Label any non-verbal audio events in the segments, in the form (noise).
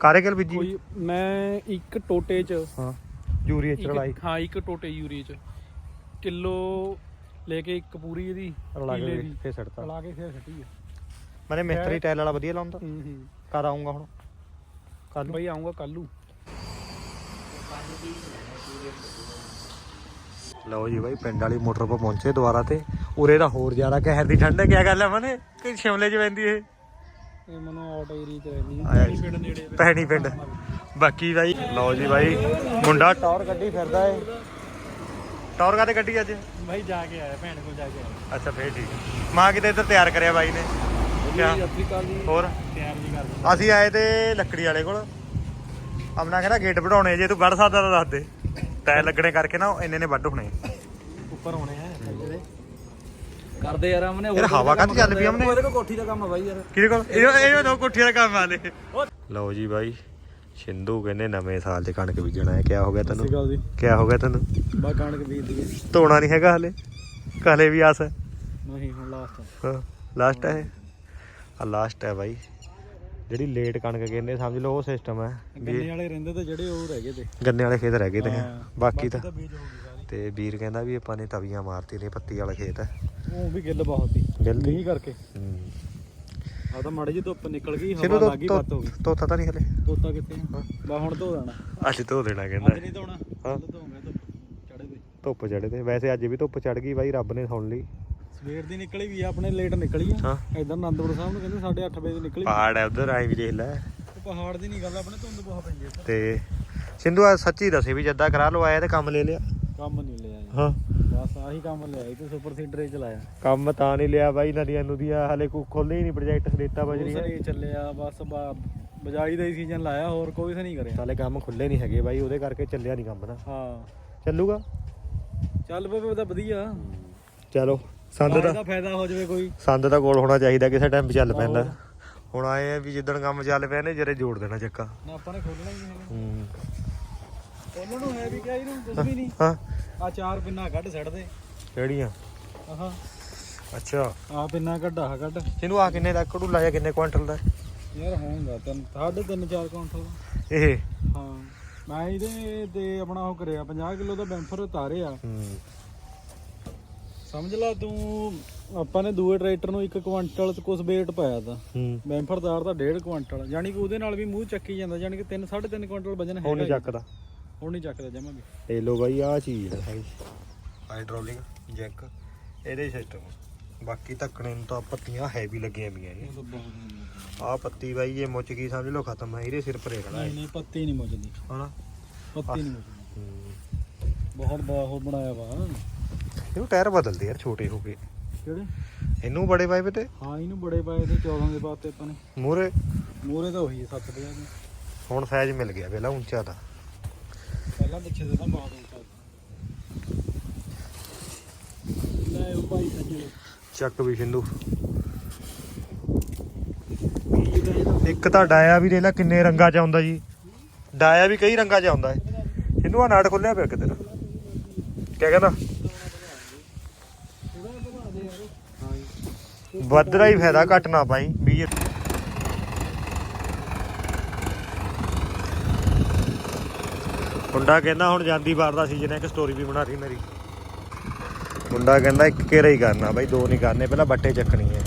ਕਾਰੇ ਕਿਲ ਬੀਜੀ ਕੋਈ ਮੈਂ ਇੱਕ ਟੋਟੇ ਚ ਹਾਂ ਯੂਰੀਆ ਚ ਇੱਕ- ਰਲਾਈ। ਹਾਂ ਇੱਕ ਟੋਟੇ ਯੂਰੀ ਚ। ਕਿਲੋ ਲੈ ਕੇ ਇੱਕ ਪੂਰੀ ਇਹਦੀ ਰਲਾ ਕਿੱਲੇ ਕੇ ਦੀ। ਫੇਰ ਛੱਡਤਾ ਰਲਾ ਕੇ ਫੇਰ ਛੱਟੀ ਆ। ਮੈਨੇ ਮਿਸਤਰੀ ਟਾਇਲ ਵਾਲਾ ਵਧੀਆ ਲਾਉਂਦਾ? ਹੂੰ ਹੂੰ। ਕਦ ਆਉਂਗਾ ਹੁਣ? ਕੱਲ ਨੂੰ? ਬਈ ਆਉਂਗਾ ਕੱਲੂ ਲਓ ਜੀ ਬਾਈ ਪਿੰਡ ਵਾਲੀ ਮੋਟਰ 'ਤੇ ਪਹੁੰਚੇ ਦੁਬਾਰਾ ਤੇ। ਉਰੇ ਦਾ ਹੋਰ ਜ਼ਿਆਦਾ ਕਹਿਰ ਦੀ ਠੰਡ ਹੈ ਕੀ ਗੱਲ ਹੈ ਮਨੇ? ਕਿ ਸ਼ਿਮਲੇ 'ਚ ਪੈਂਦੀ ਇਹ। ਇਹ ਮਨੋਂ ਆਊਟ ਏਰੀਆ ਚ ਰਹਿੰਦੀ ਆਇਆ ਹੈ ਪਿੰਡ ਨੇੜੇ ਆ। ਪੈਣੀ ਪਿੰਡ। ਬਾਕੀ ਬਾਈ ਲਓ ਜੀ ਬਾਈ ਮੁੰਡਾ ਟੌਰ ਗੱਡੀ ਫਿਰਦਾ ਏ। ਟੌਰ ਕਾਤੇ ਗੱਡੀ ਅੱਜ? ਬਾਈ ਜਾ ਕੇ ਆਇਆ ਭੈਣ ਕੋਲ ਜਾ ਕੇ ਆਇਆ। ਅੱਛਾ ਫੇਰ ਠੀਕ। ਮਾਂ ਕਿਤੇ ਇੱਧਰ ਤਿਆਰ ਕਰਿਆ ਬਾਈ ਨੇ? ਕਿਆ? ਹੋਰ? ਤਿਆਰ ਜੀ ਕਰਦੇ ਅਸੀਂ ਆਏ ਤੇ ਲੱਕੜੀ ਵਾਲੇ ਕੋਲ। ਆਪਣਾ ਕਹਿੰਦਾ ਗੇਟ ਵਢਾਉਣੇ ਜੇ ਤੂੰ ਵੱਢ ਸਕਦਾ ਤਾਂ ਦੱਸ ਦੇ। ਟਾਇਰ ਲੱਗਣੇ ਕਰਕੇ ਨਾ ਇੰਨੇ ਨੇ ਵੱਢ ਹੋਣੇ। ਉੱਪਰ ਹੋਣੇ ਆ। ਕਰਦੇ ਯਾਰ ਅਮਨੇ ਯਾਰ ਹਵਾ ਕਾਹਦੀ ਚੱਲ ਪਈ ਅਮਨੇ? ਉਹਦੇ ਕੋਲ ਕੋਠੀ ਦਾ ਕੰਮ ਆ ਬਾਈ ਯਾਰ। ਕਿਹਦੇ ਕੋਲ? ਇਹ ਇਹ ਦੋ ਕੋਠੀਆਂ ਦਾ ਕੰਮ ਆਲੇ ਲਓ ਜੀ ਬਾਈ ਸਿੰਧੂ ਕਹਿੰਦੇ ਨਵੇਂ ਸਾਲ 'ਚ ਕਣਕ ਬੀਜਣਾ ਹੈ। ਕਿਆ ਹੋ ਗਿਆ ਤੈਨੂੰ? ਕਿਆ ਹੋ ਗਿਆ ਤੈਨੂੰ? ਬਾ ਕਣਕ ਬੀਜ ਦਈਏ। ਧੋਣਾ ਨਹੀਂ ਹੈਗਾ ਹਲੇ। ਕਾਲੇ ਵੀ ਆਸ ਹੈ। ਨਹੀਂ ਹੁਣ ਲਾਸਟ ਹਾਂ ਲਾਸਟ ਹੈ ਆ ਲਾਸਟ ਹੈ ਬਾਈ। ਜਿਹੜੀ ਲੇਟ ਕਣਕ ਕਹਿੰਦੇ ਸਮਝ ਲਓ ਉਹ ਸਿਸਟਮ ਹੈ। ਗੰਨੇ ਵਾਲੇ ਰਹਿੰਦੇ ਤੇ ਜਿਹੜੇ ਉਹ ਰਹਿ ਗਏ ਤੇ। ਗੰਨੇ ਵਾਲੇ ਖੇਤ ਰਹਿ ਗਏ ਤੇ ਹਾਂ, ਬਾਕੀ ਤਾਂ ਹੋ ਤੇ ਵੀਰ ਕਹਿੰਦਾ ਵੀ ਆਪਾਂ ਨੇ ਤਵੀਆਂ ਮਾਰਤੀ ਨੇ ਪੱਤੀ ਵਾਲਾ ਖੇਤ। ਹੈ ਉਹ ਵੀ ਗਿੱਲ ਬਹੁਤ ਸੀ। ਗਿੱਲ ਦੀ? ਮੀਂਹ ਕਰਕੇ। ਹੂੰ। ਆ ਤਾਂ ਮਾੜੀ ਜਿਹੀ ਧੁੱਪ ਨਿਕਲ ਗਈ ਹਵਾ ਲੱਗ ਗਈ ਬੱਤ ਹੋ ਗਈ। ਤੋਤਾ ਤਾਂ ਨਹੀਂ ਹਲੇ। ਤੋਤਾ ਕਿੱਥੇ ਬਾ ਹੁਣ ਧੋ ਦੇਣਾ। ਅੱਜ ਧੋ ਦੇਣਾ ਕਹਿੰਦਾ। ਅੱਜ ਨਹੀਂ ਧੋਣਾ। ਹਾਂ। ਕੱਲ ਧੋਵਾਂਗੇ ਧੁੱਪ। ਚੜੇ ਤੇ ਧੁੱਪ ਚੜੇ ਤੇ ਵੈਸੇ ਅੱਜ ਵੀ ਧੁੱਪ ਚੜ ਗਈ ਬਾਈ ਰੱਬ ਨੇ ਸੁਣ ਲਈ। ਸਵੇਰ ਦੀ ਨਿਕਲੀ ਵੀ ਆ ਆਪਣੇ ਲੇਟ ਨਿਕਲੀ ਆ। ਹਾਂ। ਇਧਰ ਆਨੰਦਪੁਰ ਸਾਹਿਬ ਨੂੰ ਕਹਿੰਦੇ 8:30 ਵਜੇ ਦੀ ਨਿਕਲੀ। ਪਹਾੜ ਹੈ ਉਧਰ ਆਈ ਵੀ ਦੇਖ ਲੈ। ਉਹ ਪਹਾੜ ਦੀ ਨਹੀਂ ਗੱਲ ਆਪਣੇ ਧੁੰਦ ਬਹੁਤ ਹੈ ਤੇ ਸਿੰਧੂ ਆ ਸੱਚੀ ਦੱਸੇ ਵੀ ਜੱਦਾ ਕਰਾ ਲਓ ਆਇਆ ਤੇ ਕੰਮ ਲੈ ਲਿਆ। ਕੰਮ ਨਹੀਂ ਲਿਆ। ਹਾਂ। ਬਸ ਆਹੀ ਕੰਮ ਲਿਆ ਤੇ ਸੁਪਰ ਸੀਡਰ ਹੀ ਚਲਾਇਆ। ਕੰਮ ਤਾਂ ਨਹੀਂ ਲਿਆ ਬਾਈ ਨਦੀਆਂ ਨੁਦੀਆਂ ਹਲੇ ਕੋ ਖੋਲੇ ਹੀ ਨਹੀਂ ਪ੍ਰੋਜੈਕਟ ਰੇਤਾ ਬਜਰੀ ਉਸ ਚੱਲਿਆ ਬਸ ਬਜਾਈ ਦਾ ਹੀ ਸੀਜ਼ਨ ਲਾਇਆ ਹੋਰ ਕੋਈ ਨਹੀਂ ਕਰਿਆ। ਸਾਲੇ ਕੰਮ ਖੁੱਲੇ ਨਹੀਂ ਹੈਗੇ ਬਾਈ ਉਹਦੇ ਕਰਕੇ ਚੱਲਿਆ ਨਹੀਂ ਕੰਮ ਨਾ। ਹਾਂ। ਚੱਲੂਗਾ? ਚੱਲ ਪਵੇ ਤਾਂ ਵਧੀਆ। ਚਲੋ ਸੰਦ ਇਹਦਾ ਦਾ ਫਾਇਦਾ ਹੋ ਜਾਵੇ ਕੋਈ। ਸੰਦ ਦਾ ਕੋਲ ਹੋਣਾ ਚਾਹੀਦਾ ਕਿਸੇ ਟਾਈਮ ਚੱਲ ਪੈਂਦਾ। ਹੁਣ ਆਏ ਆ ਵੀ ਜਿੱਦਣ ਕੰਮ ਚੱਲ ਪਿਆ ਨੇ ਜਰੇ ਜੋੜ ਦੇਣਾ ਚੱਕਾ। ਨਾ ਆਪਾਂ ਨੇ ਖੋਲਣਾ ਹੀ ਨਹੀਂ ਹੈਗਾ। ਹੂੰ। ਉਹਨਾਂ ਨੂੰ ਹੈ ਵੀ ਕਿਹਾ ਇਹਨੂੰ ਕੁਝ ਵੀ ਨਹੀਂ। ਹਾਂ। ਆ ਚਾਰ ਪਿੰਨਾ ਕੱਢ ਛੱਡ ਦੇ ਕਿਹੜੀਆਂ? ਆਹਾ। ਅੱਛਾ। ਆ ਪਿੰਨਾ ਕੱਢ ਆ ਕੱਢ। ਇਹਨੂੰ ਆ ਕਿੰਨੇ ਦਾ ਕੜੂਲਾ ਜਾਂ ਕਿੰਨੇ ਕੁਆਂਟਲ ਦਾ? ਯਾਰ ਹੋਊਗਾ ਤਿੰਨ ਸਾਢੇ ਤਿੰਨ ਚਾਰ ਕਾਉਂਟਲ ਇਹ? ਹਾਂ। ਮੈਂ ਇਹਦੇ ਤੇ ਆਪਣਾ ਉਹ ਕਰਿਆ 50 ਕਿਲੋ ਦਾ ਬੈਂਫਰ ਉਤਾਰਿਆ। ਹੂੰ। ਸਮਝ ਲਾ ਤੂੰ ਆਪਾਂ ਨੇ ਦੂਏ ਟਰੈਕਟਰ ਨੂੰ 1 ਕੁਆਂਟਲ ਤੇ ਕੁਝ weight ਪਾਇਆ ਤਾਂ। ਹੂੰ। ਬੈਂਫਰ ਦਾਰ ਦਾ 1.5 ਕੁਆਂਟਲ। ਯਾਨੀ ਕਿ ਉਹਦੇ ਨਾਲ ਵੀ ਮੂੰਹ ਚੱਕੀ ਜਾਂਦਾ ਯਾਨੀ ਕਿ 3 3.5 ਕੁਆਂਟਲ ਵਜਨ ਹੁਣ ਨਹੀਂ ਹੈਗਾ ਚੱਕਦਾ। ਹੁਣ ਨਹੀਂ ਚੱਕਦਾ ਜਮਾ ਵੀ। ਇਹ ਲੋ ਬਾਈ ਆ ਚੀਜ਼ ਹੈ ਸਾਰੀ। ਹਾਈਡ੍ਰੋਲਿਕ ਜੈਕ ਇਹਦੇ ਸਿਸਟਮ ਬਾਕੀ ਧੱਕਣੇ ਨੂੰ ਤਾਂ ਪੱਤੀਆਂ ਹੈਵੀ ਲੱਗੀਆਂ ਪਈਆਂ ਇਹ ਆ ਪੱਤੀ ਬਾਈ ਜੇ ਮੁੱਚ ਗਈ ਸਮਝ ਲਓ ਖਤਮ ਹੈ। ਇਹਦੇ ਸਿਰ ਪਰੇ ਖੜਾ ਹੈ। ਨਹੀਂ ਨਹੀਂ ਪੱਤੀ ਨਹੀਂ ਮੁੱਚਦੀ। ਹਨਾ? ਪੱਤੀ ਨਹੀਂ ਮੁੱਚਦੀ। ਹੂੰ। ਬਹੁਤ ਬਹੁਤ ਬਣਾਇਆ ਵਾ। ਇਹਨੂੰ ਟਾਇਰ ਬਦਲਦੇ ਯਾਰ ਛੋਟੇ ਹੋ ਗਏ ਕਿਹੜੇ? ਇਹਨੂੰ ਬੜੇ ਪਾਈਪ ਤੇ? ਹਾਂ ਇਹਨੂੰ ਬੜੇ ਪਾਏ ਤੇ 14 ਦੇ ਪਾਤੇ ਆਪਾਂ ਨੇ। ਮੂਰੇ ਮੂਰੇ ਤਾਂ ਉਹੀ 7 ਦੇ ਦੇ ਹੁਣ ਸਾਈਜ਼ ਮਿਲ ਗਿਆ ਪਹਿਲਾਂ ਉੱਚਾ ਤਾਂ। ਪਹਿਲਾਂ ਪਿੱਛੇ ਦੇ ਤਾਂ ਬਹੁਤ ਉੱਚਾ। ਲੈ ਉਹ ਭਾਈ ਸੱਜੇ ਚੱਕ ਵੀ ਸਿੰਧੂ। ਇੱਕ ਤਾਂ ਡਾਇਆ ਵੀ ਦੇ ਲੈ ਕਿੰਨੇ ਰੰਗਾਂ ਚ ਆਉਂਦਾ ਜੀ। ਡਾਇਆ ਵੀ ਕਈ ਰੰਗਾਂ ਚ ਆਉਂਦਾ ਹੈ ਇਹਨੂੰ ਆ ਨਾੜ ਖੁੱਲਿਆ ਪਿਆ ਕਿਤੇ ਕਿਆ ਕਹਿੰਦਾ? ਵਧਾ ਦੇ ਹਾਂ ਵੱਧਦਾ ਹੀ ਫਾਇਦਾ ਘਟ ਨਾ ਪਾਈ। ਵੀ ਮੁੰਡਾ ਕਹਿੰਦਾ ਹੁਣ ਜਾਂਦੀ ਵਾਰ ਦਾ ਸੀਜ਼ਨ ਹੈ, ਇੱਕ ਸਟੋਰੀ ਵੀ ਬਣਾ ਰਹੀ ਮੇਰੀ। ਮੁੰਡਾ ਕਹਿੰਦਾ ਇੱਕ ਘੇਰਾ ਹੀ ਕਰਨਾ ਬਾਈ, ਦੋ ਨਹੀਂ ਕਰਨੇ, ਪਹਿਲਾਂ ਬੱਟੇ ਚੱਕਣੀ ਹੈ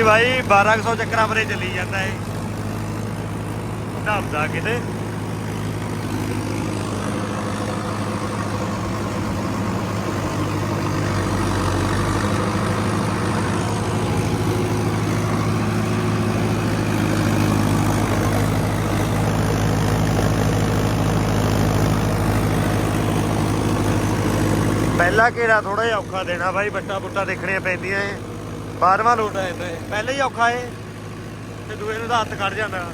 ਜੀ ਭਾਈ 1200 ਚੱਕਰਾਂ ਪਰੇ ਚੱਲੀ ਜਾਂਦਾ ਹੈ ਢਾਬਦਾ ਕਿਤੇ। ਪਹਿਲਾ ਘੇਰਾ ਥੋੜਾ ਜਿਹਾ ਔਖਾ ਦੇਣਾ ਬਾਈ ਬੱਟਾ ਬੁੱਟਾ ਦੇਖਣੀਆਂ ਪੈਂਦੀਆਂ ਐ ਬਾਰਵਾਂ ਰੂਟ ਆਏ ਤੇ। ਪਹਿਲੇ ਹੀ ਔਖਾ ਏ। ਤੇ ਦੂਏ ਨੂੰ ਤਾਂ ਹੱਥ ਕੱਢ ਜਾਂਦਾ।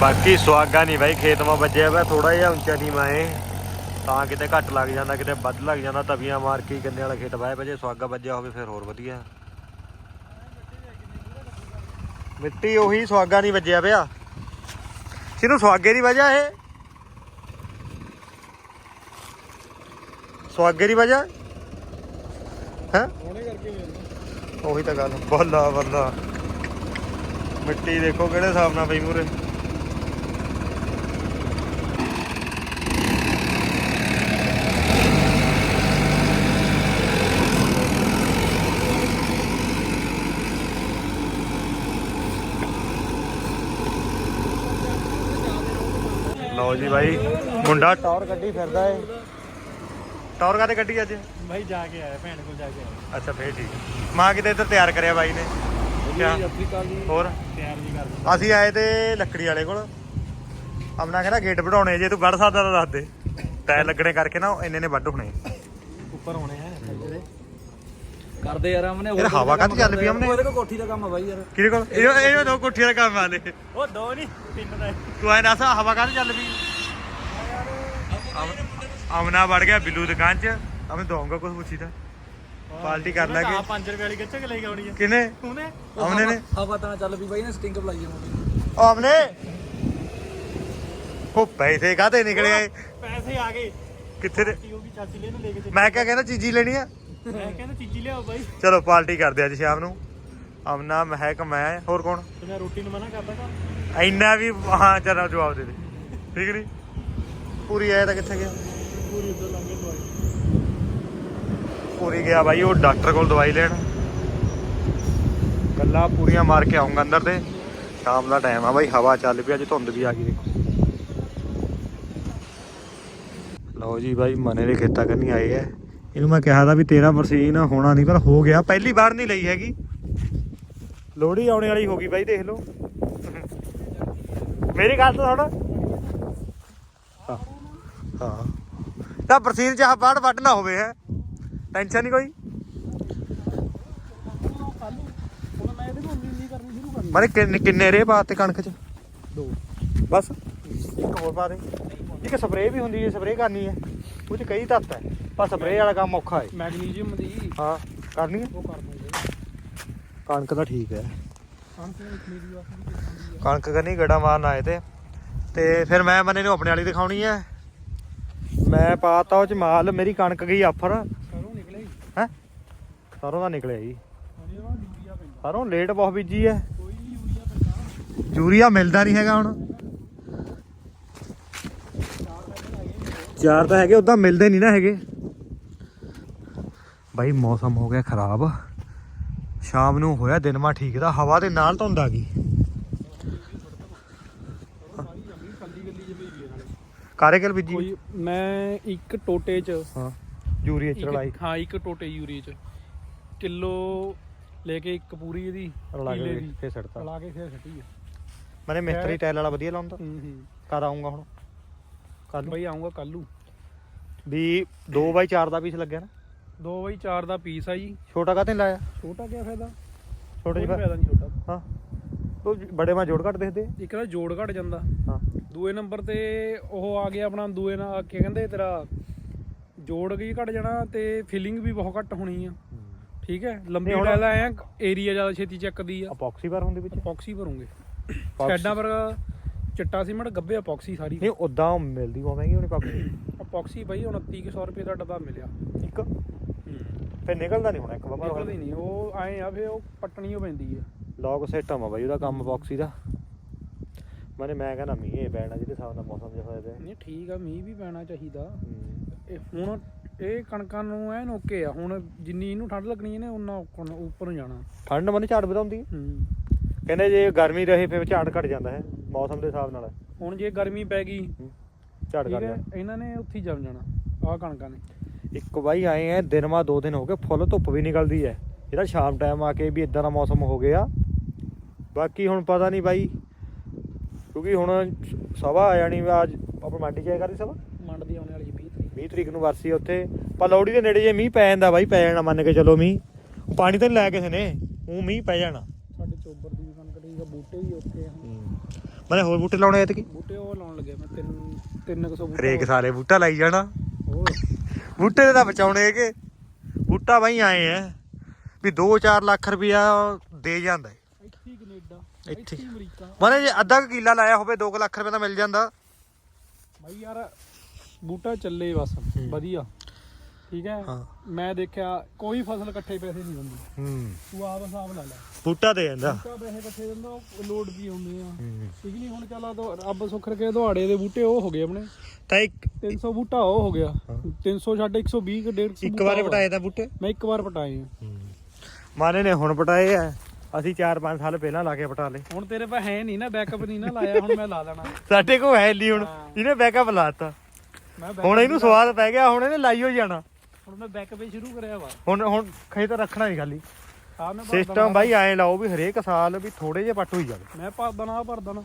ਬਾਕੀ ਸੁਆਗਾ ਨਹੀਂ ਬਾਈ ਖੇਤ ਮਾ ਵੱਜਿਆ ਵਾ ਥੋੜਾ ਜਿਹਾ ਉੱਚਾ ਨਹੀਂ ਮਾਏ ਤਾਂ ਕਿਤੇ ਘੱਟ ਲੱਗ ਜਾਂਦਾ ਕਿਤੇ ਵੱਧ ਲੱਗ ਜਾਂਦਾ ਤਵੀਆਂ ਮਾਰ ਕੇ ਗੰਨੇ ਵਾਲਾ ਖੇਤ ਵਾਏ ਵਜੇ ਸੁਆਗਾ ਵੱਜਿਆ ਹੋਵੇ ਫਿਰ ਹੋਰ ਵਧੀਆ। ਮਿੱਟੀ ਉਹੀ ਸੁਆਗਾ ਨਹੀਂ ਵੱਜਿਆ ਪਿਆ। ਕਿਹਨੂੰ ਸੁਆਗੇ ਦੀ ਵਜ੍ਹਾ ਇਹ? ਸੁਆਗੇ ਦੀ ਵਜ੍ਹਾ? ਹੈ? ਉਹੀ ਤਾਂ ਗੱਲ ਬੱਲਾ ਬੱਲਾ। ਮਿੱਟੀ ਦੇਖੋ ਕਿਹੜੇ ਹਿਸਾਬ ਨਾਲ ਪਈ ਮੂਰੇ ਲਓ ਜੀ ਬਾਈ ਮੁੰਡਾ ਟੌਰ ਗੱਡੀ ਫਿਰਦਾ ਏ। ਟੌਰ ਕਾਤੇ ਗੱਡੀ ਅੱਜ? ਭਾਈ ਜਾ ਕੇ ਆਇਆ ਭੈਣ ਕੋਲ ਜਾ ਕੇ ਆਇਆ। ਅੱਛਾ ਫੇਰ ਠੀਕ। ਮਾਂ ਕਿਤੇ ਇੱਧਰ ਤਿਆਰ ਕਰਿਆ ਬਾਈ ਨੇ? ਕਿਆ? ਹੋਰ? ਤਿਆਰ ਜੀ ਕਰ ਅਸੀਂ ਆਏ ਤੇ ਲੱਕੜੀ ਵਾਲੇ ਕੋਲ। ਆਪਣਾ ਕਹਿੰਦਾ ਗੇਟ ਵਧਾਉਣੇ ਜੇ ਤੂੰ ਗੜ ਸਕਦਾ ਤਾਂ ਦੱਸ ਦੇ। ਟਾਇਰ ਲੱਗਣੇ ਕਰਕੇ ਨਾ ਇੰਨੇ ਨੇ ਵੱਢ ਹੋਣੇ। ਉੱਪਰ ਹੋਣੇ ਹੈ ਕਰਦੇ ਯਾਰ ਹਮਨੇ ਯਾਰ ਹਵਾ ਕਾਹਤੇ ਚੱਲ ਪਈ ਹਮਨੇ? ਉਹਦੇ ਕੋ ਕੋਠੀ ਦਾ ਕੰਮ ਆ ਬਾਈ ਯਾਰ। ਕਿਹਦੇ ਕੋਲ? ਇਹ ਇਹ ਦੋ ਕੋਠੀਆਂ ਦਾ ਕੰਮ ਆਲੇ ਉਹ ਦੋ ਨਹੀਂ ਤਿੰਨ ਦਾ ਤੂੰ ਐ ਦੱਸ ਹਵਾ ਕਾਹਤੇ ਚੱਲ ਪਈ? ਆਮਨਾ ਵੜ ਗਿਆ ਬਿੱਲੂ ਦੁਕਾਨ 'ਚ। ਅਮੇ ਦਊਂਗਾ ਕੁਝ ਪੁੱਛੀ ਤਾਂ ਪਾਰਟੀ ਕਰ ਲਾਂਗੇ। ਆ 5 ਰੁਪਏ ਵਾਲੀ ਕਿੱਥੇ ਲੈ ਕੇ ਆਉਣੀ ਹੈ ਕਿਨੇ ਉਹਨੇ ਆਮਨੇ ਨੇ। ਹਵਾ ਤਾਂ ਚੱਲ ਵੀ ਬਾਈ ਨੇ ਸਟਿੰਗ ਬੁਲਾਈ ਜਾਂਦੀ ਉਹ ਆਮਨੇ ਉਹ ਪੈਸੇ ਕਾਹਤੇ ਨਿਕਲੇ ਆਏ? ਪੈਸੇ ਆ ਗਏ। ਕਿੱਥੇ ਦੇ? ਕੀ ਹੋਗੀ ਚਾਚੀ ਲੈ ਨੂੰ ਲੈ ਕੇ ਚੱਲੀ ਮੈਂ ਕਿਆ ਕਹਿੰਦਾ ਚੀਜ਼ੀ ਲੈਣੀ ਆ? ਮੈਂ ਕਹਿੰਦਾ ਚੀਜ਼ੀ ਲਿਆਓ ਬਾਈ। ਚਲੋ ਪਾਰਟੀ ਕਰਦੇ ਅੱਜ ਸ਼ਾਮ ਨੂੰ। ਅਮਨਾ ਮਹਿਕ ਮੈਂ। ਹੋਰ ਕੌਣ? ਤੇ ਮੈਂ ਰੋਟੀ ਨੂੰ ਮਨਾ ਕਰਦਾ ਕਰ ਇੰਨਾ ਵੀ ਹਾਂ ਚਲੋ ਜਵਾਬ ਦੇ ਦੇ। ਠੀਕ ਨਹੀਂ ਪੂਰੀ ਆਇਆ ਤਾਂ ਕਿੱਥੇ ਗਿਆ? ਪੂਰੀ ਉੱਧਰ ਲੰਘੇ ਦਵਾਈ। ਪੂਰੀ ਗਿਆ ਬਾਈ ਉਹ ਡਾਕਟਰ ਕੋਲ ਦਵਾਈ ਲੈਣ। ਗੱਲਾਂ ਪੂਰੀਆਂ ਮਾਰ ਕੇ ਆਉਂਗਾ ਅੰਦਰ ਤੇ। ਸ਼ਾਮ ਦਾ ਟਾਈਮ ਆ ਬਾਈ ਹਵਾ ਚੱਲ ਪਈ ਅੱਜ ਧੁੰਦ ਵੀ ਆ ਗਈ ਦੇਖੋ। ਲਓ ਜੀ ਬਾਈ ਮਨੇ ਦੇ ਖੇਤਾਂ ਕੰਨੀ ਆਏ ਐ ਇਹਨੂੰ ਮੈਂ ਕਿਹਾ ਤਾਂ ਵੀ ਤੇਰਾ ਮਰਸੀਨ ਹੋਣਾ ਨਹੀਂ ਪਰ ਹੋ ਗਿਆ। ਪਹਿਲੀ ਵਾਰ ਨਹੀਂ ਲਈ ਹੈਗੀ। ਲੋੜੀ ਆਉਣੇ ਵਾਲੀ ਹੋ ਗਈ ਬਾਈ, ਦੇਖ ਲਓ। ਮੇਰੀ ਗੱਲ ਤਾਂ ਸੁਣ। ਹਾਂ। ਤਾਂ ਬਰਸੀਨ ਚ ਬਾੜ ਵੱਢ ਨਾ ਹੋਵੇ, ਹੈ। ਟੈਨਸ਼ਨ ਨਹੀਂ ਕੋਈ। ਮਾਰੇ ਕਿੰਨੇ ਕਿੰਨੇ ਰੇ ਪਾਤੇ ਕਣਕ ਚ? ਦੋ। ਬਸ। ਇੱਕ ਹੋਰ ਪਾ ਦੇ। ਇੱਕ ਸਪਰੇਅ ਵੀ ਹੁੰਦੀ ਹੈ, ਸਪਰੇਅ ਕਰਨੀ ਹੈ। ਉਹ ਚ ਕਈ ਤੱਤ ਹੈ। ਪਰ ਸਪਰੇਅ ਵਾਲਾ ਕੰਮ ਔਖਾ ਹੈ। ਮੈਗਨੀਜ਼ੀਅਮ ਦੀ। ਹਾਂ ਕਰਨੀ ਉਹ ਕਰ ਦਿੰਦੇ ਕਣਕ ਤਾਂ ਠੀਕ ਹੈ। ਅੰਤ ਵਿੱਚ ਮੇਰੀ ਵਾਸਤੇ ਕਣਕ ਕਰਨੀ ਗੜਾ ਮਾਰਨ ਆਏ ਤੇ। ਤੇ ਫਿਰ ਮੈਂ ਮੰਨੇ ਨੂੰ ਆਪਣੇ ਵਾਲੀ ਦਿਖਾਉਣੀ ਹੈ। ਮੈਂ ਪਾਤਾ ਉਹ ਚ ਮਾਲ ਮੇਰੀ ਕਣਕ ਗਈ ਆਫਰ। ਕਰੋ ਨਿਕਲੇ ਹੈ। ਸਰੋਂ ਦਾ ਨਿਕਲਿਆ ਜੀ ਹਣੀ ਉਹ ਯੂਰੀਆ ਪੈਂਦਾ। ਸਰੋਂ ਲੇਟ ਬਹੁਤ ਬੀਜੀ ਹੈ। ਕੋਈ ਵੀ ਯੂਰੀਆ ਪੈਂਦਾ। ਯੂਰੀਆ ਮਿਲਦਾ ਨਹੀਂ ਹੈਗਾ ਹੁਣ। ਚਾਰ ਤਾਂ ਹੈਗੇ ਉਦਾਂ ਮਿਲਦੇ ਨਹੀਂ ਨਾ ਹੈਗੇ। ਬਾਈ ਮੌਸਮ ਹੋ ਗਿਆ ਖਰਾਬ। ਸ਼ਾਮ ਨੂੰ ਹੋਇਆ ਦਿਨ ਮਾ ਠੀਕ ਦਾ ਹਵਾ ਦੇ ਨਾਲ ਧੁੰਦ ਆ ਗਈ। ਕੱਲੀ ਗੱਲੀ ਜਿਵੇਂ ਹੀ ਨਾਲੇ ਕਾਰੇ ਕਿਲ ਬੀਜੀ ਮੈਂ ਇੱਕ ਟੋਟੇ ਚ ਹਾਂ ਯੂਰੀਆ ਚ ਰਲਾਈ। ਹਾਂ ਇੱਕ ਟੋਟੇ ਯੂਰੀ ਚ। ਕਿਲੋ ਲੈ ਕੇ ਇੱਕ ਪੂਰੀ ਇਹਦੀ ਰਲਾ ਕੇ ਫੇਰ ਸੜਤਾ। ਰਲਾ ਕੇ ਫੇਰ ਛੱਟੀ ਆ। ਮੈਨੇ ਮਿਸਤਰੀ ਟਾਇਲ ਵਾਲਾ ਵਧੀਆ ਲਾਉਂਦਾ। ਹੂੰ ਹੂੰ। ਕਦ ਆਉਂਗਾ ਹੁਣ। ਕੱਲ ਬਈ ਆਉਂਗਾ ਕੱਲੂ ਵੀ 2x4 ਦਾ ਪੀਸ ਲੱਗਿਆ ਨਾ। 2 ਬਾਈ 4 ਦਾ ਪੀਸ ਆ ਜੀ। ਛੋਟਾ ਕਾਤੇ ਲਾਇਆ? ਛੋਟਾ ਕਿਆ ਫਾਇਦਾ? ਛੋਟੇ ਕੋਈ ਜਿਹਾ ਫਾਇਦਾ ਨਹੀਂ ਛੋਟਾ। ਹਾਂ। ਉਹ ਬੜੇ ਮਾ ਜੋੜ ਘੱਟ ਦਿਖਦੇ। ਆ। ਇੱਕ ਤਾਂ ਜੋੜ ਘਟ ਜਾਂਦਾ। ਹਾਂ। ਦੂਏ ਨੰਬਰ ਤੇ ਉਹ ਆ ਗਿਆ ਆਪਣਾ ਦੂਏ ਨਾਲ ਕੀ ਕਹਿੰਦੇ ਤੇਰਾ? ਜੋੜ ਵੀ ਘਟ ਜਾਣਾ ਤੇ ਫਿਲਿੰਗ ਵੀ ਬਹੁਤ ਘੱਟ ਹੋਣੀ ਆ। ਠੀਕ ਹੈ? ਲੰਬੀ ਹੁਣ- ਟਾਇਲ ਆਇਆ ਏਰੀਆ ਜ਼ਿਆਦਾ ਛੇਤੀ ਚੱਕਦੀ ਆ। ਅਪੌਕਸੀ ਬਾਰ ਹੁੰਦੀ ਵਿੱਚ? ਅਪੌਕਸੀ ਭਰੋਂਗੇ। ਸ਼ੈਡਾਂ ਪਰ ਚਿੱਟਾ ਸੀਮੈਂਟ ਗੱਬੇ ਅਪੌਕਸੀ ਸਾਰੀ। ਨਹੀਂ ਉਦਾਂ ਮਿਲਦੀ ਬਹੁਤ ਮਹਿੰਗੀ ਹੋਣੀ ਅਪੌਕਸੀ ਅਪੌਕਸੀ (coughs) ਬਾਈ 2900 ਰੁਪਏ ਦਾ ਡੱਬਾ ਮਿਲਿਆ। ਇੱਕ। ਫੇਰ ਨਿਕਲਦਾ ਨਹੀਂ ਹੋਣਾ ਇੱਕ ਨਿਕਲਦੀ ਬਾਬਾ ਨਹੀਂ ਉਹ ਆਏ ਆ ਫੇ ਉਹ ਪੱਟਣੀ ਓ ਪੈਂਦੀ ਆ ਲੌਗ ਸਿਸਟਮ ਆ ਬਾਈ ਉਹਦਾ ਕੰਮ ਅਪੌਕਸੀ ਦਾ। ਮਨੇ ਮੈਂ ਕਹਿੰਦਾ ਮੀਂਹ ਇਹ ਪੈਣਾ ਜਿਹੜੇ ਹਿਸਾਬ ਨਾਲ ਮੌਸਮ ਜਿਹਾ ਹੋਇਆ ਪਿਆ। ਨਹੀਂ ਠੀਕ ਆ ਮੀਂਹ ਵੀ ਪੈਣਾ ਚਾਹੀਦਾ। ਇਹ ਹੁਣ ਇਹ ਕਣਕਾਂ ਨੂੰ ਐਨ ਓਕੇ ਆ ਹੁਣ ਜਿੰਨੀ ਇਹਨੂੰ ਠੰਡ ਲੱਗਣੀ ਇਹਨੇ ਉਨਾ ਉੱਪਰ ਉੱਪਰ ਨੂੰ ਜਾਣਾ। ਠੰਡ ਮਨੇ ਝਾੜ ਵਧਾਉਂਦੀ? ਹੈ। ਹੂੰ ਕਹਿੰਦੇ ਜੇ ਗਰਮੀ ਰਹੇ ਫਿਰ ਝਾੜ ਘਟ ਜਾਂਦਾ ਹੈ ਮੌਸਮ ਦੇ ਹਿਸਾਬ ਨਾਲ। ਹੁਣ ਜੇ ਗਰਮੀ ਪੈ ਗਈ। ਝਾੜ ਠੀਕ ਘਟ ਹੈ ਜਾਂਦਾ। ਇਹਨਾਂ ਨੇ ਉੱਥੇ ਹੀ ਜੰਮ ਜਾਣਾ ਆਹ ਕਣਕਾਂ ਨੇ। ਇੱਕ ਬਾਈ ਆਏ ਐ ਦਿਨ ਮਾ ਦੋ ਦਿਨ ਹੋ ਗਏ ਫੁੱਲ ਧੁੱਪ ਵੀ ਨਿਕਲਦੀ ਐ। ਜਿਹੜਾ ਸ਼ਾਮ ਟਾਈਮ ਆ ਕੇ ਵੀ ਇਦਾਂ ਦਾ ਮੌਸਮ ਹੋ ਗਿਆ। ਬਾਕੀ ਹੁਣ ਪਤਾ ਨਹੀਂ ਬਾਈ ਕਿਉਂਕਿ ਹੁਣ ਸਭਾ ਆ ਜਾਣੀ ਅੱਜ। ਆਪਾਂ ਮੰਡੀ ਜਾਇਆ ਕਰਦੀ ਸਭਾ? ਮੰਡ ਦੀ ਆਉਣ ਵਾਲੀ 20 ਤਰੀਕ। 20 ਤਰੀਕ ਨੂੰ ਵਰਸੀ ਉੱਥੇ। ਪਰ ਲੋਹੜੀ ਦੇ ਨੇੜੇ ਜੇ ਮੀਂਹ ਪੈ ਜਾਂਦਾ ਬਾਈ ਪੈ ਜਾਣਾ ਮੰਨ ਕੇ ਚੱਲੋ ਮੀਂਹ। ਪਾਣੀ ਤਾਂ ਲਾਇਆ ਕਿਸੇ ਨੇ ਉਹ ਮੀਂਹ ਪੈ ਜਾਣਾ। ਸਾਡੇ ਚੋਬਰ ਦੀ ਠੀਕ ਆ ਬੂਟੇ ਵੀ ਓਕੇ ਆ। ਮਨੇ ਹੋਰ ਬੂਟੇ ਲਾਉਣੇ ਐਤਕੀ? ਬੂਟੇ ਉਹ ਲਾਉਣ ਲੱਗੇ ਮੈਂ ਤਿੰਨ ਤਿੰਨ ਕੁ ਸੌ ਬੂਟਾ ਹਰੇਕ ਸਾਲੇ ਬੂਟਾ ਲਾਈ ਜਾਣਾ। ਹੋਰ। ਬੂਟੇ ਦੇ ਤਾਂ ਬਚਾਉਣੇ ਹੈਗੇ ਬੂਟਾ ਬਾਈ ਆਏ ਐ ਵੀ 2-4 ਲੱਖ ਰੁਪਇਆ ਦੇ ਜਾਂਦਾ ਇੱਥੇ ਕੈਨੇਡਾ ਇੱਥੇ। ਅਮਰੀਕਾ ਮਨੇ ਜੇ ਅੱਧਾ ਕਿੱਲਾ ਲਾਇਆ ਹੋਵੇ 2 ਲੱਖ ਰੁਪਏ ਦਾ ਮਿਲ ਜਾਂਦਾ ਬਾਈ ਯਾਰ ਬੂਟਾ ਚੱਲੇ ਬਸ। ਵਧੀਆ ਠੀਕ ਹੈ? ਹਾਂ। ਮੈਂ ਦੇਖਿਆ ਕੋਈ ਫਸਲ ਇਕੱਠੇ ਪੈਸੇ ਨਹੀਂ ਦਿੰਦੀ। ਹੂੰ। ਤੂੰ ਆਪ ਹਿਸਾਬ ਲਾ ਲੈ। ਬੂਟਾ ਦੇ ਜਾਂਦਾ ਬੂਟਾ ਪੈਸੇ ਇਕੱਠੇ ਦਿੰਦਾ ਉਹ ਲੋਡ ਵੀ ਹੁੰਦੇ ਆ। ਹੂੰ। ਠੀਕ ਨਹੀਂ ਹੁਣ ਚੱਲ ਆ ਦੋ ਰੱਬ ਸੁੱਖ ਰਕੇ ਦੁਹਾੜੇ ਦੇ ਬੂਟੇ ਉਹ ਹੋ ਗਏ ਆਪਣੇ। ਤਾਂ ਇੱਕ 300 ਬੂਟਾ ਉਹ ਹੋ ਗਿਆ। ਹਾਂ। 300 ਛੱਡ 120 ਕਿ 150 ਇੱਕ ਵਾਰੇ। ਪਟਾਏ ਤਾਂ ਬੂਟੇ? ਮੈਂ ਇੱਕ ਵਾਰ ਪਟਾਏ ਆ। ਮਾਨੇ ਨੇ ਹੁਣ ਪਟਾਏ ਆ। ਅਸੀਂ 4-5 ਸਾਲ ਪਹਿਲਾਂ ਲਾ ਕੇ ਪਟਾ ਲਏ। ਹੁਣ ਤੇਰੇ ਪਾ ਹੈ ਨਹੀਂ ਨਾ ਬੈਕਅਪ ਨਹੀਂ ਨਾ ਲਾਇਆ ਹੁਣ ਮੈਂ ਲਾ ਲੈਣਾ। (laughs) ਸਾਡੇ ਕੋਲ ਹੈ ਨਹੀਂ ਹੁਣ। ਹਾਂ। ਇਹਨੇ ਬੈਕਅਪ ਲਾਤਾ। ਮੈਂ ਹੁਣ ਇਹਨੂੰ ਸਵਾਦ ਪੈ ਗਿਆ ਹੁਣ ਇਹਨੇ ਲਾਈ ਹੋ ਜਾਣਾ। ਹੁਣ ਮੈਂ ਬੈਕਅਪ ਹੀ ਸ਼ੁਰੂ ਕਰਿਆ ਵਾ। ਹੁਣ ਹੁਣ ਖੇਤ ਰੱਖਣਾ ਨਹੀਂ ਖਾਲੀ। ਆ ਮੈਂ ਭਰ ਸਿਸਟਮ ਦੇਣਾ। ਬਾਈ ਐਂ ਲਾਓ ਵੀ ਹਰੇਕ ਸਾਲ ਵੀ ਥੋੜੇ ਜਿਹੇ ਪੱਟ ਹੋਈ ਜਾਵੇ। ਮੈਂ ਭਰ ਦੇਣਾ ਆ ਭਰ ਦੇਣਾ।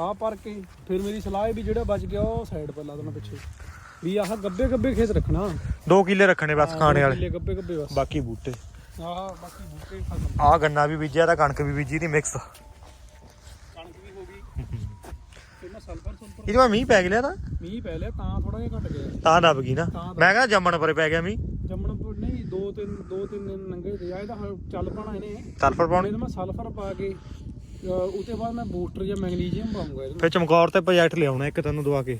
ਆ ਭਰ ਕੇ ਫਿਰ ਮੇਰੀ ਸਲਾਹ ਹੈ ਵੀ ਜਿਹੜਾ ਬਚ ਗਿਆ ਉਹ ਸਾਈਡ 'ਤੇ ਲਾ ਦੇਣਾ ਪਿੱਛੇ। ਵੀ ਆਹ ਗੱਬੇ ਗੱਬੇ ਖੇਤ ਰੱਖਣਾ। 2 ਕਿੱਲੇ ਰੱਖਣੇ ਬਸ ਖਾਣੇ ਵਾਲੇ। ਕਿੱਲੇ ਗੱਬੇ ਗੱਬੇ ਬਸ। ਬਾਕੀ ਬੂਟੇ। ਆਹ ਬਾਕੀ ਬੂਟੇ ਖਤਮ। ਆਹ ਗੰਨਾ ਵੀ ਬੀਜਿਆ ਤਾਂ ਕਣਕ ਵੀ ਬੀਜੀ ਦੀ ਮਿਕਸ ਕਣਕ ਵੀ ਹੋ ਗਈ। ਫਿਰ ਮੈਂ ਸਲਫਰ ਸੁਲਫਰ ਇਹਦੇ ਬਾਅਦ ਮੀਂਹ ਪੈ ਗਿਆ ਤਾਂ? ਮੀਂਹ ਪੈ ਲਿਆ ਤਾਂ ਥੋੜਾ ਜਿਹਾ ਘਟ ਗਿਆ। ਤਾਂ ਦੱਬ ਗਈ ਨਾ। ਤਾਂ ਮੈਂ ਕਹਿੰਦਾ ਜੰਮਣ ਪਰੇ ਪੈ ਗਿਆ ਮੀਂਹ। ਜੰਮਣ ਤੋਂ ਨਹੀਂ ਦੋ ਤਿੰਨ ਦੋ ਤਿੰਨ ਦਿਨ ਲੰਘੇ ਤੇ ਆ ਇਹਦਾ ਚੱਲ ਪਾਣਾ ਇਹਨੇ। ਸਲਫਰ ਪਾਉਣੀ। ਇਹਦੇ ਮੈਂ ਸਲਫਰ ਪਾ ਕੇ ਉਹਦੇ ਬਾਅਦ ਮੈਂ ਬੂਸਟਰ ਜਾਂ ਮੈਗਨੀਜ਼ੀਅਮ ਪਾਉਂਗਾ ਇਹਦੇ ਫਿਰ ਚਮਕੌਰ ਤੇ ਪ੍ਰੋਜੈਕਟ ਲਿਆਉਣਾ ਇੱਕ ਤੈਨੂੰ ਦਵਾ ਕੇ।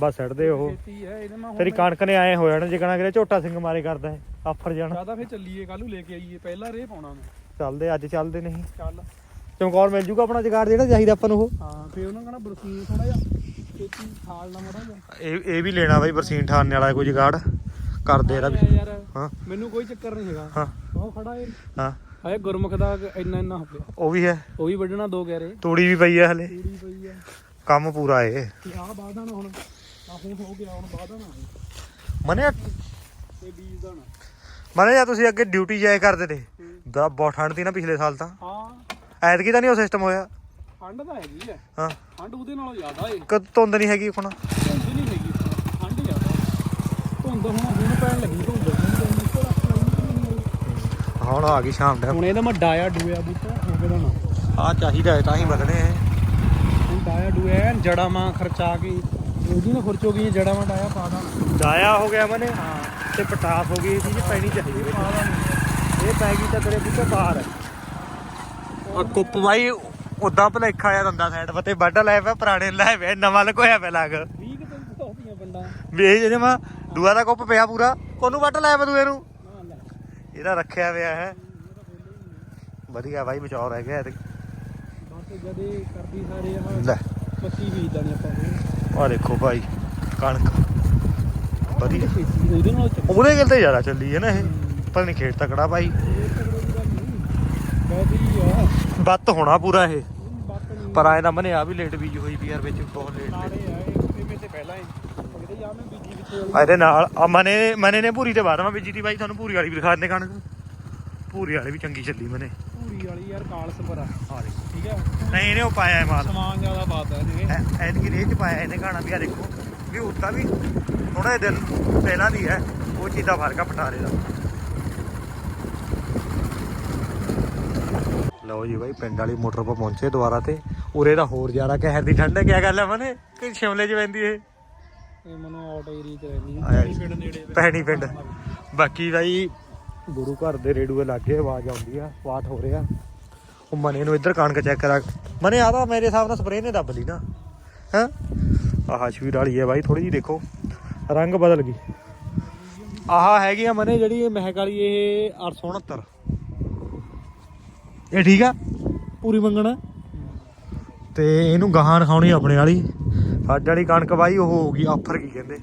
ਬਸ ਛੱਡਦੇ ਉਹ। ਖੇਤੀ ਹੈ ਇਹਦੇ ਮੈਂ ਹੁਣ ਤੇਰੀ ਕਣਕ ਨੇ ਆਏ ਹੋ ਜਾਣਾ ਜਿਕਣਾ ਕਿਤੇ ਝੋਟਾ ਸਿੰਘ ਮਾਰੇ ਕਰਦਾ ਹੈ ਆਫਰ ਜਾਣਾ। ਜ਼ਿਆਦਾ ਫੇ ਚੱਲੀਏ ਕੱਲੂ ਲੈ ਕੇ ਆਈਏ ਪਹਿਲਾ ਰੇ ਪਾਉਣਾ ਮੈਂ। ਚੱਲਦੇ ਅੱਜ ਚੱਲਦੇ ਨਹੀਂ। ਚੱਲ। ਚਮਕੌਰ ਮਿਲ ਜੂਗਾ ਆਪਣਾ ਜਗਾੜ ਜਿਹੜਾ ਚਾਹੀਦਾ ਆਪਾਂ ਨੂੰ ਉਹ। ਹਾਂ ਫੇ ਉਹਨਾਂ ਕਹਣਾ ਬਰਸੀਨ ਥੋੜਾ ਜਿਹਾ ਖੇਤੀ ਖਾਲ ਨਾ ਮੜਾ ਇਹ ਇਹ ਵੀ ਲੈਣਾ ਬਾਈ ਬਰਸੀਨ ਠਾਣੇ ਵਾਲਾ ਕੋਈ ਜਗਾੜ। ਕਰਦੇ ਇਹਦਾ ਵੀ। ਯਾਰ ਹਾਂ। ਮੈਨੂੰ ਕੋਈ ਚੱਕਰ ਨਹੀਂ ਹੈਗਾ। ਹਾਂ। ਉਹ ਖੜਾ ਏ। ਹਾਂ। ਹਾਏ ਗੁਰਮੁਖ ਦਾ ਇੰਨਾ ਇੰਨਾ ਹੋ ਗਿਆ। ਉਹ ਵੀ ਹੈ। ਉਹ ਵੀ ਵੱਢਣਾ ਦੋ ਰਹੇ। ਤੂੜੀ ਵੀ ਪਈ ਹੈ ਹਲੇ। ਤੂੜੀ ਪਈ ਆ। ਕੰਮ ਪੂਰਾ ਏ। ਤੇ ਆਹ ਬਾਦਾਂ ਹੁਣ ਆ ਹੁਣ ਹੋ ਗਿਆ ਹੁਣ ਬਾਦਾਂ ਨਾ ਮਨੇ ਤੇ ਬੀਜ ਦਾ ਨਾ। ਮਨੇ ਜਾਂ ਤੁਸੀਂ ਅੱਗੇ ਡਿਊਟੀ ਜਾਇਆ ਕਰਦੇ ਤੇ। ਦਾ ਬਹੁਤ ਠੰਡ ਸੀ ਨਾ ਪਿਛਲੇ ਸਾਲ ਤਾਂ। ਹਾਂ। ਐਤਕੀ ਤਾਂ ਨਹੀਂ ਉਹ ਸਿਸਟਮ ਹੋਇਆ। ਠੰਡ ਤਾਂ ਹੈਗੀ ਆ। ਹਾਂ। ਠੰਡ ਉਹਦੇ ਨਾਲੋਂ ਜ਼ਿਆਦਾ ਏ। ਕਦ ਧੁੰਦ ਨਹੀਂ ਹੈਗੀ ਹੁਣ। ਧੁੰਦ ਨਹੀਂ ਹੈਗੀ। ਠੰਡ ਜ਼ਿਆਦਾ ਧੁੰਦ ਹੁਣ ਹੁਣ ਪੈਣ ਲੱਗੀ ਧੁੰਦ। ਹੁਣ ਆ ਗਈ ਸ਼ਾਮ ਟਾਈਮ ਹੁਣ ਇਹਦਾ ਮੈਂ ਡਾਇਆ ਡੂਇਆ ਬੂਟਾ ਹੋ ਗਿਆ ਦਾ ਨਾ। ਆ ਚਾਹੀਦਾ ਹੈ ਤਾਂ ਹੀ ਵਧਣੇ ਇਹ ਹੁਣ ਡਾਇਆ ਡੂਇਆ ਜੜਾ ਮਾਂ ਖਰਚਾ ਕੇ। ਉਹਦੀ ਨਾ ਖਰਚੋ ਗਈ ਜੜਾ ਮਾਂ ਡਾਇਆ ਪਾ ਦਾਂ ਦਾਇਆ ਹੋ ਗਿਆ ਮਨੇ। ਹਾਂ। ਤੇ ਪਟਾਸ ਹੋ ਗਈ ਇਹ ਚੀਜ਼ ਪੈਣੀ ਚਾਹੀਦੀ ਇਹ ਪੈ ਗਈ ਤਾਂ ਤੇਰੇ ਬੁੱਤੇ ਬਾਹਰ ਹੈ ਆ ਕੁੱਪ ਬਾਈ ਉਦਾਂ ਭਲੇਖਾ ਆ ਦੰਦਾ ਸਾਈਡ ਪਤੇ ਵੱਢ ਲੈ ਪਿਆ ਪੁਰਾਣੇ ਲੈ ਪਿਆ ਨਵਾਂ ਲਗੋਇਆ ਪਿਆ ਲੱਗ। 20 ਕਿਤੇ ਹੋਤੀਆਂ ਬੰਦਾ ਵੀ ਇਹ ਜਿਹੜੇ ਮਾ ਦੂਆ ਦਾ ਕੁੱਪ ਪਿਆ ਪੂਰਾ ਕੋਨੂੰ ਵੱਢ ਲੈ ਪਿਆ ਦੂਏ ਨੂੰ। ਨਾ ਲੈ। ਇਹਦਾ ਰੱਖਿਆ ਪਿਆ ਹੈ। ਵਧੀਆ ਬਾਈ ਬਚਾਓ ਰਹਿ ਗਿਆ ਬਸ ਜਦੇ ਕਰਦੀ ਸਾਰੇ ਆਹ ਲੈ। ਮੱਕੀ ਬੀਜਦਾ ਨਹੀਂ ਆਪਾਂ ਆ ਦੇਖੋ ਭਾਈ ਕਣਕ। ਵਧੀਆ। ਉਹਦੇ ਗਿਲ ਤੇ ਜ਼ਿਆਦਾ ਚੱਲੀ ਹੈ ਨਾ ਇਹ। ਪਤਾ ਨਹੀਂ ਖੇਤ ਤਕੜਾ ਭਾਈ ਬਹੁਤ ਹੀ ਆ ਬੱਤ ਹੋਣਾ ਪੂਰਾ ਇਹ। ਪਰ ਆਏ ਨਾ ਮਨੇ ਆ ਵੀ ਲੇਟ ਬੀਜ ਹੋਈ ਵੀ ਯਾਰ ਵਿੱਚ ਬਹੁਤ ਲੇਟ ਵਾਲੀ। ਇਹਦੇ ਨਾਲ ਆ ਮਨੇ ਮਨੇ ਨੇ ਪੂਰੀ ਤੇ ਮੈਂ ਬੀਜੀ ਦੀ ਬਾਈ ਤੁਹਾਨੂੰ ਪੂਰੀ ਵਾਲੀ ਵੀ ਦਿਖਾ ਦਿੰਦੇ ਕਣਕ। ਪੂਰੀ ਵਾਲੀ ਵੀ ਚੰਗੀ ਚੱਲੀ ਮਨੇ। ਪੂਰੀ ਵਾਲੀ ਯਾਰ ਕਾਲਸ ਪਰ ਆ ਠੀਕ ਹੈ? ਨਹੀਂ ਇਹਨੇ ਉਹ ਪਾਇਆ ਹੈ ਮਾਲ। ਸਮਾਨ ਜ਼ਿਆਦਾ ਬਾਤ ਹੈ ਇਹਦੇ ਐਨਕੀ ਰੇਹ ਚ ਪਾਇਆ ਇਹਨੇ ਗਾਣਾ ਵੀ ਆ ਦੇਖੋ ਵੀ ਉੱਤਾ ਵੀ ਥੋੜੇ ਦਿਨ ਪਹਿਲਾਂ ਦੀ ਹੈ ਉਹ ਚੀਜ਼ ਦਾ ਫ਼ਰਕ ਆ ਪਟਾਰੇ ਦਾ। ਲਓ ਜੀ ਬਾਈ ਪਿੰਡ ਵਾਲੀ ਮੋਟਰ 'ਤੇ ਪਹੁੰਚੇ ਦੁਬਾਰਾ ਤੇ। ਉਰੇ ਦਾ ਹੋਰ ਜ਼ਿਆਦਾ ਕਹਿਰ ਦੀ ਠੰਡ ਹੈ ਕੀ ਗੱਲ ਹੈ ਮਨੇ? ਕਿ ਸ਼ਿਮਲੇ 'ਚ ਪੈਂਦੀ ਇਹ? ਇਹ ਮਨੋਂ ਆਊਟ ਏਰੀਆ ਚ ਹੈ। ਪਿੰਡ ਨੇੜੇ ਪੈਣੀ। ਪਿੰਡ। ਬਾਕੀ ਬਾਈ ਗੁਰੂ ਘਰ ਦੇ ਰੇਡੂਏ ਲਾਗੇ ਆਵਾਜ਼ ਆਉਂਦੀ ਆ ਪਾਠ ਹੋ ਰਿਹਾ। ਉਹ ਮਨੇ ਨੂੰ ਇੱਧਰ ਕਣਕ ਚੈੱਕ ਕਰਾ ਮਨੇ ਆ ਤਾਂ ਮੇਰੇ ਹਿਸਾਬ ਨਾਲ ਸਪਰੇਅ ਨੇ ਦੱਬ ਲਈ ਨਾ। ਹੈ? ਆਹ ਸ਼ਵੀਰ ਵਾਲੀ ਹੈ ਬਾਈ ਥੋੜੀ ਜੀ ਦੇਖੋ। ਰੰਗ ਬਦਲ ਗਈ। ਆਹ ਹੈਗੀ ਆ ਮਨੇ ਜਿਹੜੀ ਇਹ ਮਹਿਕ ਵਾਲੀ ਇਹ 869 ਇਹ ਠੀਕ ਆ? ਪੂਰੀ ਮੰਗਣਾ? ਤੇ ਇਹਨੂੰ ਗਾਹਾਂ ਖਾਣੀ ਆਪਣੇ ਵਾਲੀ। ਸਾਡੇ ਵਾਲੀ ਕਣਕ ਬਾਈ, ਉਹ ਹੋ ਗਈ ਆਫਰ ਕੀ ਕਹਿੰਦੇ?